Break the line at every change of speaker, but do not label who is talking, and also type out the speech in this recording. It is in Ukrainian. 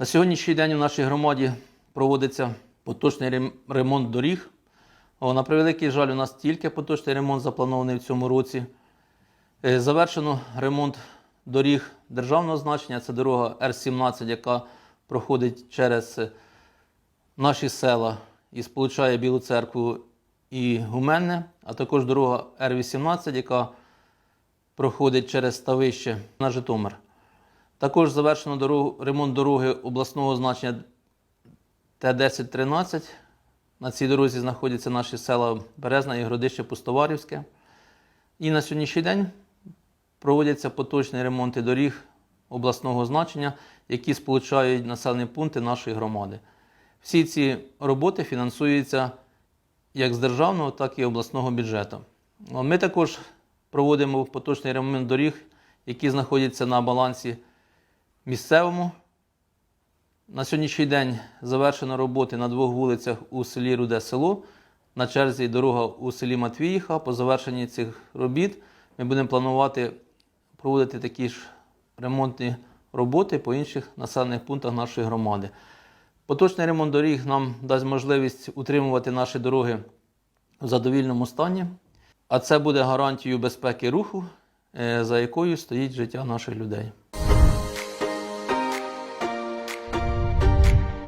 На сьогоднішній день у нашій громаді проводиться поточний ремонт доріг. На превеликий жаль, у нас тільки поточний ремонт запланований в цьому році. Е, Завершено ремонт доріг державного значення. Це дорога Р-17, яка проходить через е, наші села і сполучає Білу церкву і Гуменне, а також дорога Р-18, яка проходить через Ставище на Житомир. Також завершено дорогу, ремонт дороги обласного значення Т-10-13. На цій дорозі знаходяться наші села Березна і Городище Пустоварівське. І на сьогоднішній день проводяться поточні ремонти доріг обласного значення, які сполучають населені пункти нашої громади. Всі ці роботи фінансуються як з державного, так і обласного бюджету. Ми також проводимо поточний ремонт доріг, які знаходяться на балансі місцевому. На сьогоднішній день завершено роботи на двох вулицях у селі Руде Село. На черзі дорога у селі Матвіїха. По завершенні цих робіт ми будемо планувати проводити такі ж ремонтні роботи по інших населених пунктах нашої громади. Поточний ремонт доріг нам дасть можливість утримувати наші дороги в задовільному стані, а це буде гарантією безпеки руху, е, за якою стоїть життя наших людей.